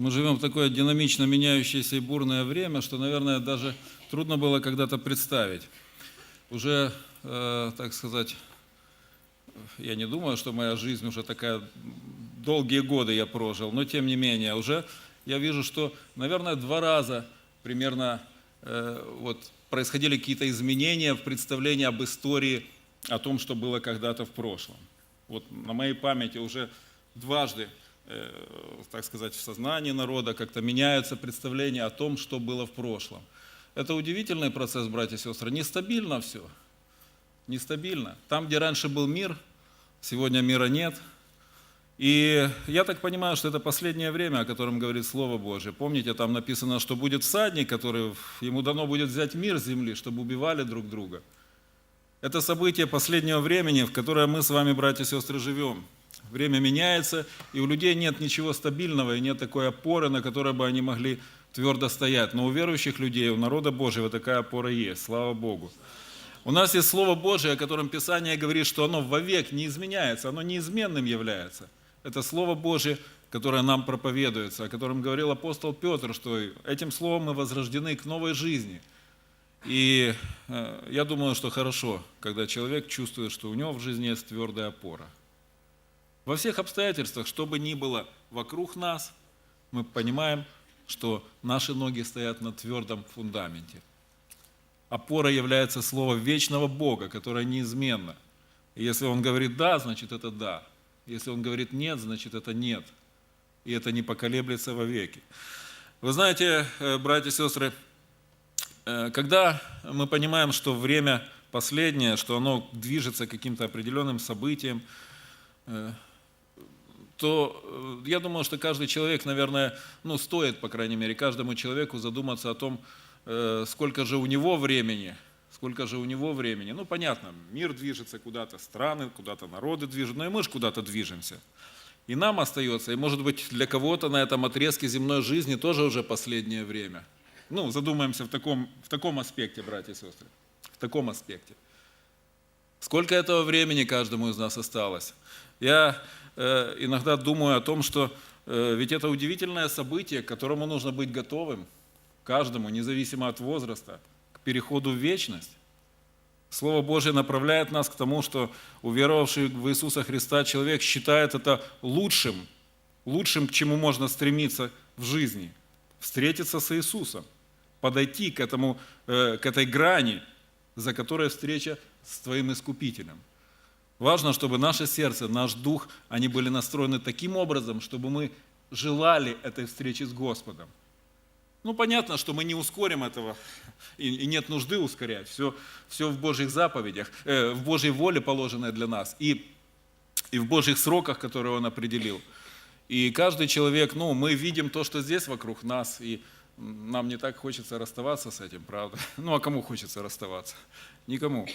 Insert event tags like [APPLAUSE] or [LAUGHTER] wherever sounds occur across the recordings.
Мы живем в такое динамично меняющееся и бурное время, что, наверное, даже трудно было когда-то представить. Уже, э, так сказать, я не думаю, что моя жизнь уже такая, долгие годы я прожил, но тем не менее, уже я вижу, что, наверное, два раза примерно э, вот, происходили какие-то изменения в представлении об истории, о том, что было когда-то в прошлом. Вот на моей памяти уже дважды, так сказать, в сознании народа как-то меняются представления о том, что было в прошлом. Это удивительный процесс, братья и сестры. Нестабильно все. Нестабильно. Там, где раньше был мир, сегодня мира нет. И я так понимаю, что это последнее время, о котором говорит Слово Божье. Помните, там написано, что будет всадник, который ему дано будет взять мир с земли, чтобы убивали друг друга. Это событие последнего времени, в которое мы с вами, братья и сестры, живем. Время меняется, и у людей нет ничего стабильного, и нет такой опоры, на которой бы они могли твердо стоять. Но у верующих людей, у народа Божьего такая опора есть, слава Богу. У нас есть Слово Божие, о котором Писание говорит, что оно вовек не изменяется, оно неизменным является. Это Слово Божие, которое нам проповедуется, о котором говорил апостол Петр, что этим Словом мы возрождены к новой жизни. И э, я думаю, что хорошо, когда человек чувствует, что у него в жизни есть твердая опора. Во всех обстоятельствах, что бы ни было вокруг нас, мы понимаем, что наши ноги стоят на твердом фундаменте. Опора является слово вечного Бога, которое неизменно. И если Он говорит «да», значит это «да». Если Он говорит «нет», значит это «нет». И это не поколеблется вовеки. Вы знаете, э, братья и сестры, э, когда мы понимаем, что время последнее, что оно движется каким-то определенным событиям, э, то я думаю, что каждый человек, наверное, ну, стоит, по крайней мере, каждому человеку задуматься о том, сколько же у него времени, сколько же у него времени. Ну, понятно, мир движется куда-то, страны, куда-то народы движутся, но и мы же куда-то движемся. И нам остается, и может быть для кого-то на этом отрезке земной жизни тоже уже последнее время. Ну, задумаемся в таком, в таком аспекте, братья и сестры, в таком аспекте. Сколько этого времени каждому из нас осталось? Я э, иногда думаю о том, что э, ведь это удивительное событие, к которому нужно быть готовым, каждому, независимо от возраста, к переходу в вечность. Слово Божье направляет нас к тому, что уверовавший в Иисуса Христа человек считает это лучшим, лучшим, к чему можно стремиться в жизни. Встретиться с Иисусом, подойти к, этому, э, к этой грани, за которой встреча с твоим Искупителем. Важно, чтобы наше сердце, наш дух, они были настроены таким образом, чтобы мы желали этой встречи с Господом. Ну, понятно, что мы не ускорим этого, и, нет нужды ускорять. Все, все в Божьих заповедях, э, в Божьей воле, положенной для нас, и, и в Божьих сроках, которые Он определил. И каждый человек, ну, мы видим то, что здесь вокруг нас, и нам не так хочется расставаться с этим, правда? [LAUGHS] Ну, а кому хочется расставаться? Никому.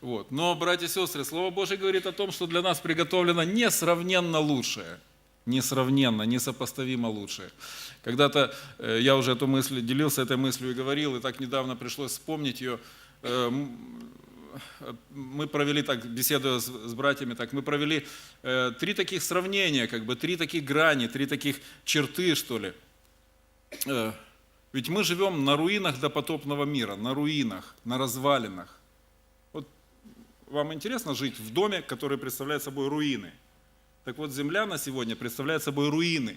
Вот. Но, братья и сестры, Слово Божье говорит о том, что для нас приготовлено несравненно лучшее – несравненно, несопоставимо лучшее. Когда-то э, я уже эту мысль, делился этой мыслью и говорил, и так недавно пришлось вспомнить ее. Э, мы провели так, беседуя с, братьями, так, мы провели э, три таких сравнения, как бы три таких грани, три таких черты, что ли. Ведь мы живем на руинах допотопного мира, на руинах, на развалинах. Вам интересно жить в доме, который представляет собой руины – так вот, земля на сегодня представляет собой руины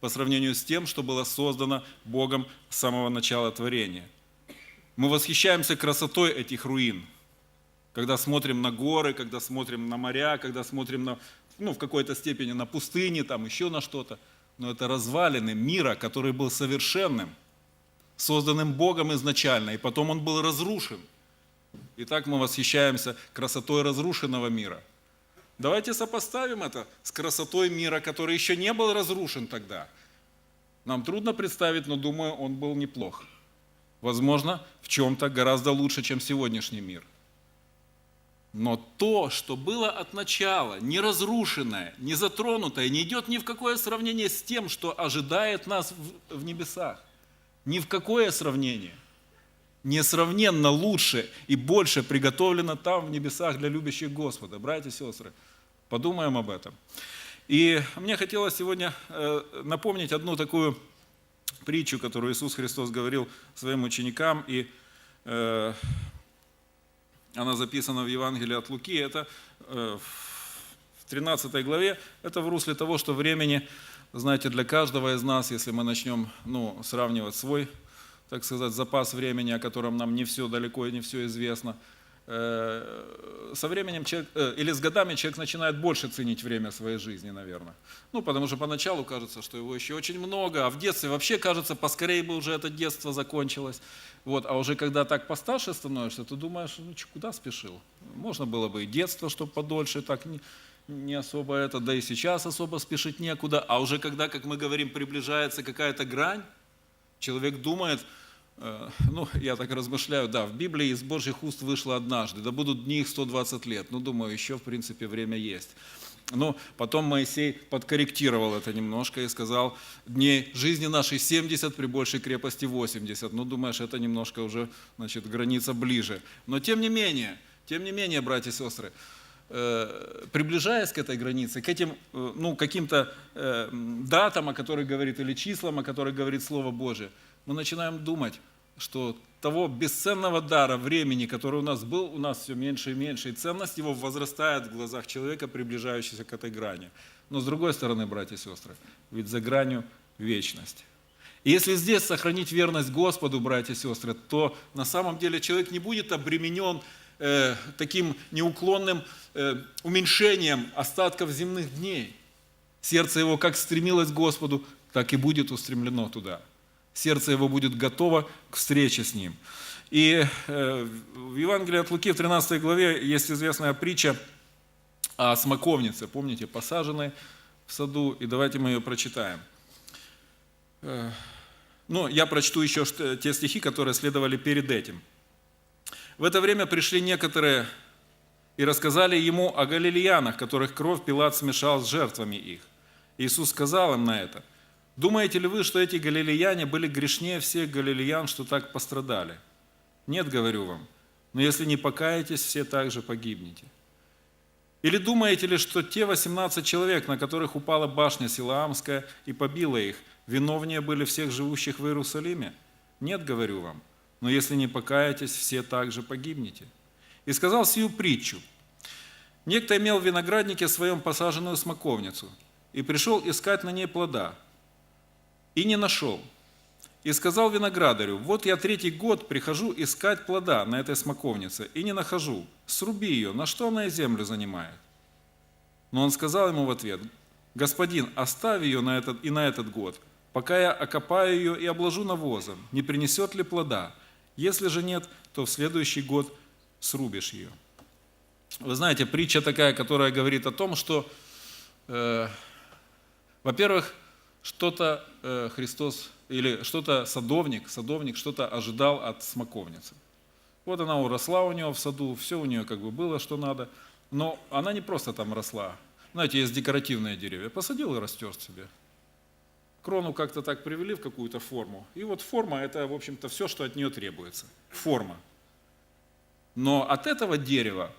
по сравнению с тем, что было создано Богом с самого начала творения. Мы восхищаемся красотой этих руин, когда смотрим на горы, когда смотрим на моря, когда смотрим на, ну, в какой-то степени на пустыни, там еще на что-то. Но это развалины мира, который был совершенным, созданным Богом изначально, и потом он был разрушен. И так мы восхищаемся красотой разрушенного мира – Давайте сопоставим это с красотой мира, который еще не был разрушен тогда. Нам трудно представить, но думаю, он был неплох. Возможно, в чем-то гораздо лучше, чем сегодняшний мир. Но то, что было от начала, не разрушенное, не затронутое, не идет ни в какое сравнение с тем, что ожидает нас в небесах. Ни в какое сравнение несравненно лучше и больше приготовлено там в небесах для любящих Господа. Братья и сестры, подумаем об этом. И мне хотелось сегодня э, напомнить одну такую притчу, которую Иисус Христос говорил своим ученикам, и э, она записана в Евангелии от Луки, это э, в 13 главе, это в русле того, что времени, знаете, для каждого из нас, если мы начнем ну, сравнивать свой, так сказать, запас времени, о котором нам не все далеко и не все известно, э, со временем человек, э, или с годами человек начинает больше ценить время своей жизни, наверное. Ну, потому что поначалу кажется, что его еще очень много, а в детстве вообще кажется, поскорее бы уже это детство закончилось. Вот, а уже когда так постарше становишься, ты думаешь, ну, куда спешил? Можно было бы и детство, чтобы подольше, так не, не особо это, да и сейчас особо спешить некуда. А уже когда, как мы говорим, приближается какая-то грань, человек думает, э, ну, я так размышляю, да, в Библии из Божьих уст вышло однажды, да будут дни их 120 лет. Ну, думаю, еще, в принципе, время есть. Но потом Моисей подкорректировал это немножко и сказал, дней жизни нашей 70, при большей крепости 80. Ну, думаешь, это немножко уже, значит, граница ближе. Но тем не менее, тем не менее, братья и сестры, приближаясь к этой границе, к этим, э, ну, каким-то э, датам, о которых говорит, или числам, о которых говорит Слово Божие, мы начинаем думать, что того бесценного дара времени, который у нас был, у нас все меньше и меньше, и ценность его возрастает в глазах человека, приближающегося к этой грани. Но с другой стороны, братья и сестры, ведь за гранью вечность. И если здесь сохранить верность Господу, братья и сестры, то на самом деле человек не будет обременен э, таким неуклонным э, уменьшением остатков земных дней. Сердце его как стремилось к Господу, так и будет устремлено туда. Сердце его будет готово к встрече с ним. И э, в Евангелии от Луки в 13 главе есть известная притча о смоковнице, помните, посаженной в саду, и давайте мы ее прочитаем. Ну, я прочту еще те стихи, которые следовали перед этим. В это время пришли некоторые и рассказали ему о галилеянах, которых кровь Пилат смешал с жертвами их. Иисус сказал им на это, «Думаете ли вы, что эти галилеяне были грешнее всех галилеян, что так пострадали? Нет, говорю вам, но если не покаетесь, все также погибнете. Или думаете ли, что те 18 человек, на которых упала башня Силаамская и побила их, виновнее были всех живущих в Иерусалиме? Нет, говорю вам, но если не покаетесь, все также погибнете. И сказал сию притчу. Некто имел в винограднике своем посаженную смоковницу, и пришел искать на ней плода, и не нашел. И сказал виноградарю, вот я третий год прихожу искать плода на этой смоковнице, и не нахожу. Сруби ее, на что она и землю занимает? Но он сказал ему в ответ, господин, оставь ее на этот, и на этот год, пока я окопаю ее и обложу навозом, не принесет ли плода? Если же нет, то в следующий год срубишь ее. Вы знаете, притча такая, которая говорит о том, что, э, во-первых, что-то э, Христос или что-то садовник, садовник что-то ожидал от смоковницы. Вот она уросла у него в саду, все у нее как бы было, что надо, но она не просто там росла. Знаете, есть декоративные деревья. Посадил и растет себе. Крону как-то так привели в какую-то форму. И вот форма – это, в общем-то, все, что от нее требуется. Форма. Но от этого дерева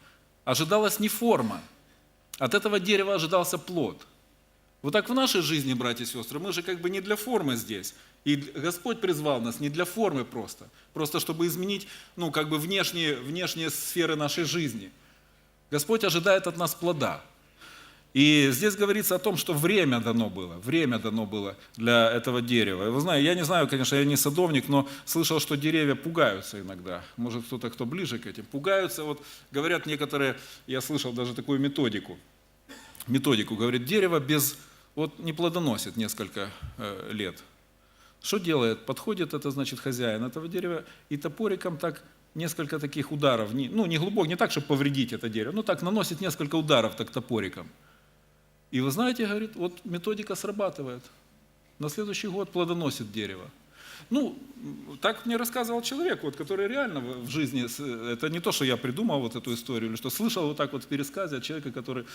ожидалась не форма. От этого дерева ожидался плод – вот так в нашей жизни, братья и сестры, мы же как бы не для формы здесь. И Господь призвал нас не для формы просто, просто чтобы изменить, ну, как бы внешние, внешние сферы нашей жизни. Господь ожидает от нас плода. И здесь говорится о том, что время дано было, время дано было для этого дерева. Вы знаете, я не знаю, конечно, я не садовник, но слышал, что деревья пугаются иногда. Может, кто-то, кто ближе к этим, пугаются. Вот говорят некоторые, я слышал даже такую методику. Методику, говорит, дерево без вот не плодоносит несколько э, лет. Что делает? Подходит это, значит, хозяин этого дерева и топориком так несколько таких ударов, ну не глубоко, не так, чтобы повредить это дерево, но так наносит несколько ударов так топориком. И вы знаете, говорит, вот методика срабатывает. На следующий год плодоносит дерево. Ну, так мне рассказывал человек, вот, который реально в жизни, это не то, что я придумал вот эту историю, или что слышал вот так вот в пересказе от человека, который,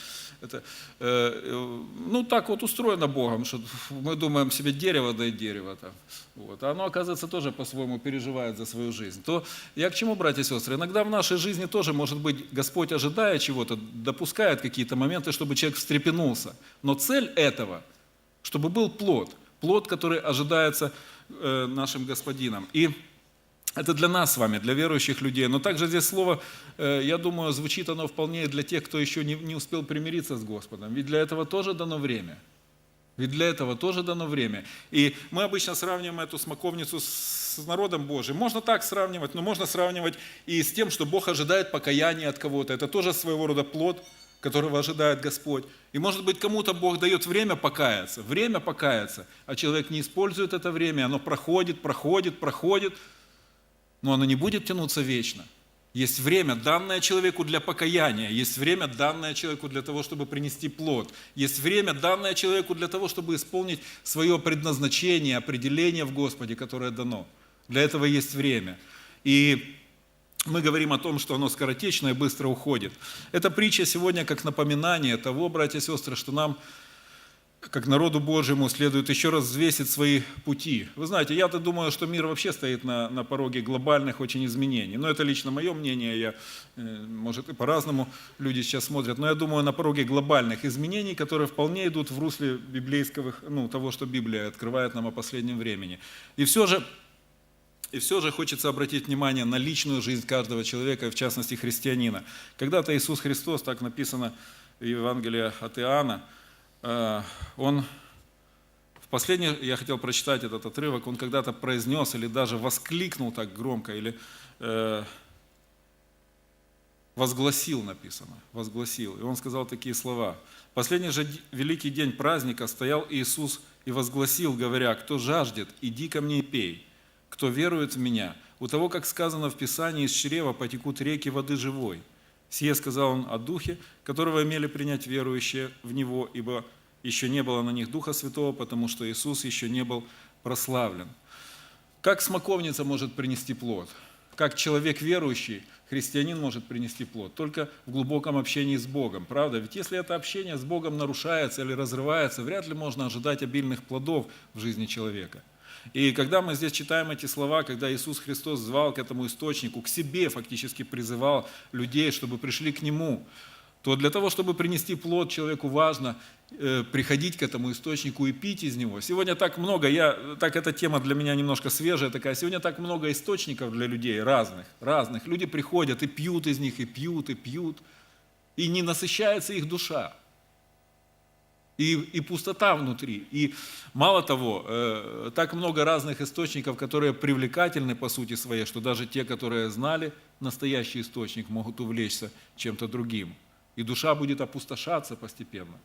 это, э, ну, так вот устроено Богом, что мы думаем себе дерево, да и дерево там. Вот. А оно, оказывается, тоже по-своему переживает за свою жизнь. То я к чему, братья и сестры? Иногда в нашей жизни тоже, может быть, Господь, ожидая чего-то, допускает какие-то моменты, чтобы человек встрепенулся. Но цель этого, чтобы был плод – Плод, который ожидается э, нашим Господином. И это для нас с вами, для верующих людей. Но также здесь слово, э, я думаю, звучит оно вполне для тех, кто еще не, не успел примириться с Господом. Ведь для этого тоже дано время. Ведь для этого тоже дано время. И мы обычно сравниваем эту смоковницу с народом Божьим. Можно так сравнивать, но можно сравнивать и с тем, что Бог ожидает покаяния от кого-то. Это тоже своего рода плод, которого ожидает Господь. И может быть кому-то Бог дает время покаяться, время покаяться, а человек не использует это время, оно проходит, проходит, проходит, но оно не будет тянуться вечно – есть время, данное человеку для покаяния, есть время, данное человеку для того, чтобы принести плод, есть время, данное человеку для того, чтобы исполнить свое предназначение, определение в Господе, которое дано. Для этого есть время. И мы говорим о том, что оно скоротечно и быстро уходит. Эта притча сегодня как напоминание того, братья и сестры, что нам как народу Божьему следует еще раз взвесить свои пути. Вы знаете, я-то думаю, что мир вообще стоит на, на пороге глобальных очень изменений. Но это лично мое мнение, я, э, может и по-разному люди сейчас смотрят, но я думаю на пороге глобальных изменений, которые вполне идут в русле библейского, ну, того, что Библия открывает нам о последнем времени. И все же, и все же хочется обратить внимание на личную жизнь каждого человека, в частности христианина. Когда-то Иисус Христос, так написано в Евангелии от Иоанна, Э, он в последний, я хотел прочитать этот отрывок, он когда-то произнес или даже воскликнул так громко, или э, возгласил написано, возгласил. И он сказал такие слова. Последний же великий день праздника стоял Иисус и возгласил, говоря, кто жаждет, иди ко мне и пей. Кто верует в меня, у того, как сказано в Писании, из чрева потекут реки воды живой. Сие сказал он о Духе, которого имели принять верующие в Него, ибо еще не было на них Духа Святого, потому что Иисус еще не был прославлен. Как смоковница может принести плод? Как человек верующий, христианин может принести плод? Только в глубоком общении с Богом, правда? Ведь если это общение с Богом нарушается или разрывается, вряд ли можно ожидать обильных плодов в жизни человека – и когда мы здесь читаем эти слова, когда Иисус Христос звал к этому источнику, к себе фактически призывал людей, чтобы пришли к Нему, то для того, чтобы принести плод, человеку важно э, приходить к этому источнику и пить из него. Сегодня так много, я, так эта тема для меня немножко свежая такая, сегодня так много источников для людей разных, разных. Люди приходят и пьют из них, и пьют, и пьют, и не насыщается их душа и, и пустота внутри. И мало того, э, так много разных источников, которые привлекательны по сути своей, что даже те, которые знали настоящий источник, могут увлечься чем-то другим. И душа будет опустошаться постепенно.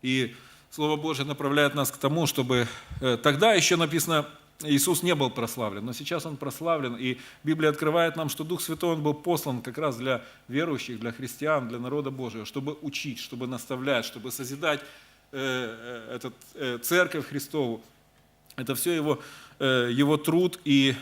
И Слово Божье направляет нас к тому, чтобы... Э, тогда еще написано, Иисус не был прославлен, но сейчас Он прославлен, и Библия открывает нам, что Дух Святой Он был послан как раз для верующих, для христиан, для народа Божьего, чтобы учить, чтобы наставлять, чтобы созидать этот, э, церковь Христову. Это все его, его труд и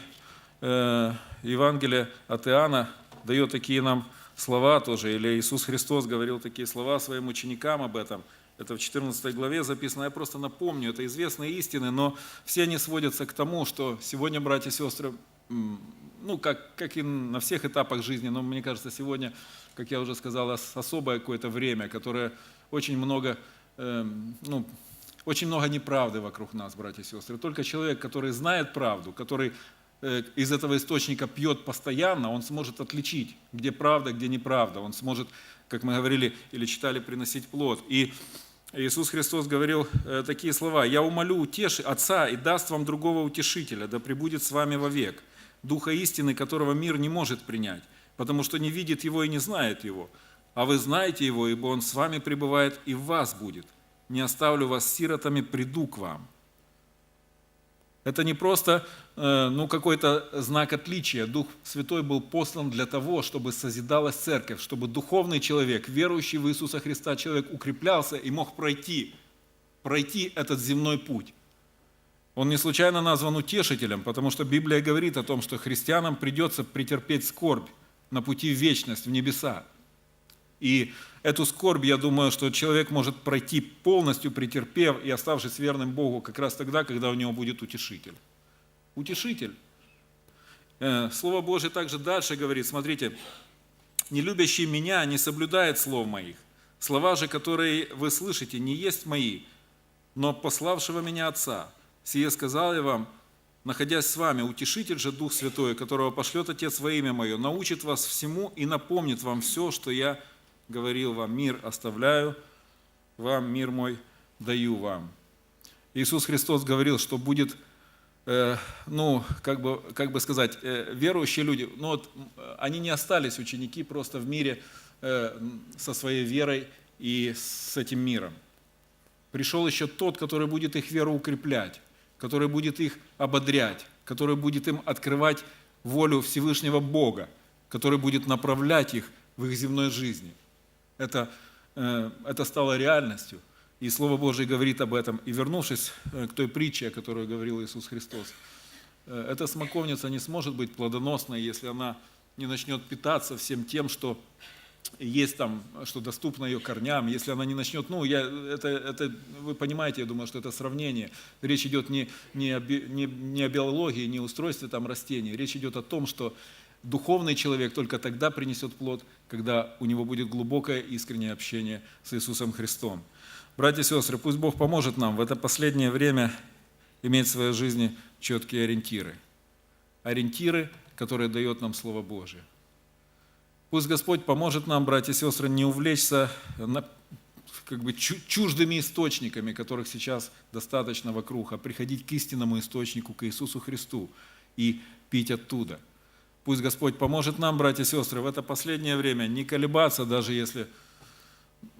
Евангелие от Иоанна дает такие нам слова тоже, или Иисус Христос говорил такие слова своим ученикам об этом. Это в 14 главе записано, я просто напомню, это известные истины, но все они сводятся к тому, что сегодня, братья и сестры, ну, как, как и на всех этапах жизни, но мне кажется, сегодня, как я уже сказал, особое какое-то время, которое очень много Эм, ну, очень много неправды вокруг нас, братья и сестры. Только человек, который знает правду, который э, из этого источника пьет постоянно, он сможет отличить, где правда, где неправда. Он сможет, как мы говорили или читали, приносить плод. И Иисус Христос говорил э, такие слова. «Я умолю утеши Отца и даст вам другого утешителя, да пребудет с вами вовек, Духа истины, которого мир не может принять, потому что не видит его и не знает его а вы знаете его, ибо он с вами пребывает и в вас будет. Не оставлю вас сиротами, приду к вам». Это не просто э, ну, какой-то знак отличия. Дух Святой был послан для того, чтобы созидалась церковь, чтобы духовный человек, верующий в Иисуса Христа человек укреплялся и мог пройти, пройти этот земной путь. Он не случайно назван утешителем, потому что Библия говорит о том, что христианам придется претерпеть скорбь на пути в вечность, в небеса. И эту скорбь, я думаю, что человек может пройти полностью, претерпев и оставшись верным Богу, как раз тогда, когда у него будет утешитель. Утешитель. Э, Слово Божье также дальше говорит, смотрите, «Не любящий меня не соблюдает слов моих. Слова же, которые вы слышите, не есть мои, но пославшего меня Отца. Сие сказал я вам, находясь с вами, утешитель же Дух Святой, которого пошлет Отец во имя Мое, научит вас всему и напомнит вам все, что я говорил вам. Мир оставляю вам, мир мой даю вам. Иисус Христос говорил, что будет, э, ну, как бы, как бы сказать, э, верующие люди, ну вот, э, они не остались ученики просто в мире э, со своей верой и с этим миром. Пришел еще тот, который будет их веру укреплять, который будет их ободрять, который будет им открывать волю Всевышнего Бога, который будет направлять их в их земной жизни. Это, э, это стало реальностью. И Слово Божие говорит об этом. И вернувшись э, к той притче, о которой говорил Иисус Христос, э, эта смоковница не сможет быть плодоносной, если она не начнет питаться всем тем, что есть там, что доступно ее корням, если она не начнет, ну, я, это, это, вы понимаете, я думаю, что это сравнение. Речь идет не, не, о, не, не о биологии, не устройстве там растений, речь идет о том, что духовный человек только тогда принесет плод, когда у него будет глубокое искреннее общение с Иисусом Христом. Братья и сестры, пусть Бог поможет нам в это последнее время иметь в своей жизни четкие ориентиры. Ориентиры, которые дает нам Слово Божие. Пусть Господь поможет нам, братья и сестры, не увлечься как бы чу- чуждыми источниками, которых сейчас достаточно вокруг, а приходить к истинному источнику, к Иисусу Христу и пить оттуда. Пусть Господь поможет нам, братья и сестры, в это последнее время не колебаться, даже если,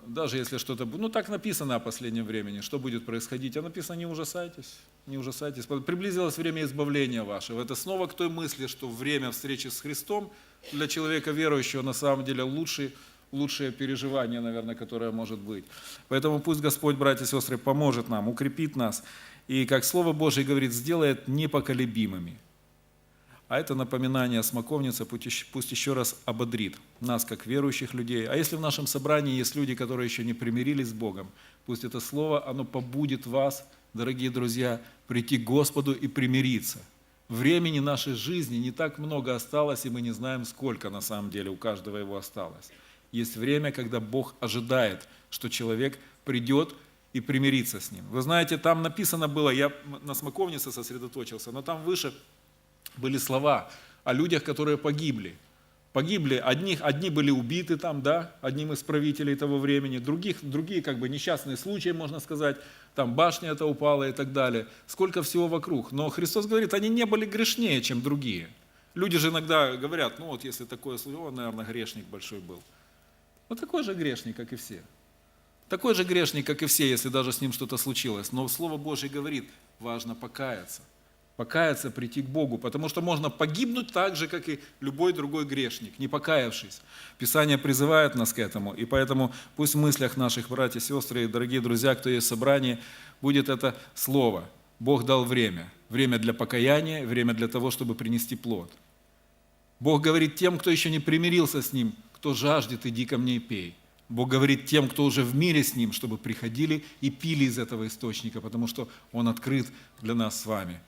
даже если что-то... Ну, так написано о последнем времени, что будет происходить. А написано, не ужасайтесь, не ужасайтесь. Приблизилось время избавления вашего. Это снова к той мысли, что время встречи с Христом для человека верующего на самом деле лучший, лучшее переживание, наверное, которое может быть. Поэтому пусть Господь, братья и сестры, поможет нам, укрепит нас. И, как Слово Божие говорит, сделает непоколебимыми. А это напоминание смоковница пусть еще раз ободрит нас, как верующих людей. А если в нашем собрании есть люди, которые еще не примирились с Богом, пусть это слово, оно побудит вас, дорогие друзья, прийти к Господу и примириться. Времени нашей жизни не так много осталось, и мы не знаем, сколько на самом деле у каждого его осталось. Есть время, когда Бог ожидает, что человек придет и примирится с ним. Вы знаете, там написано было, я на смоковнице сосредоточился, но там выше были слова о людях, которые погибли. Погибли, одних, одни были убиты там, да, одним из правителей того времени, других, другие как бы несчастные случаи, можно сказать, там башня это упала и так далее. Сколько всего вокруг. Но Христос говорит, они не были грешнее, чем другие. Люди же иногда говорят, ну вот если такое слово, наверное, грешник большой был. Ну такой же грешник, как и все. Такой же грешник, как и все, если даже с ним что-то случилось. Но Слово Божье говорит, важно покаяться. Покаяться, прийти к Богу, потому что можно погибнуть так же, как и любой другой грешник, не покаявшись. Писание призывает нас к этому, и поэтому пусть в мыслях наших братьев, сестры и дорогие друзья, кто есть в собрании, будет это слово. Бог дал время. Время для покаяния, время для того, чтобы принести плод. Бог говорит тем, кто еще не примирился с Ним, кто жаждет, иди ко мне и пей. Бог говорит тем, кто уже в мире с Ним, чтобы приходили и пили из этого источника, потому что Он открыт для нас с вами.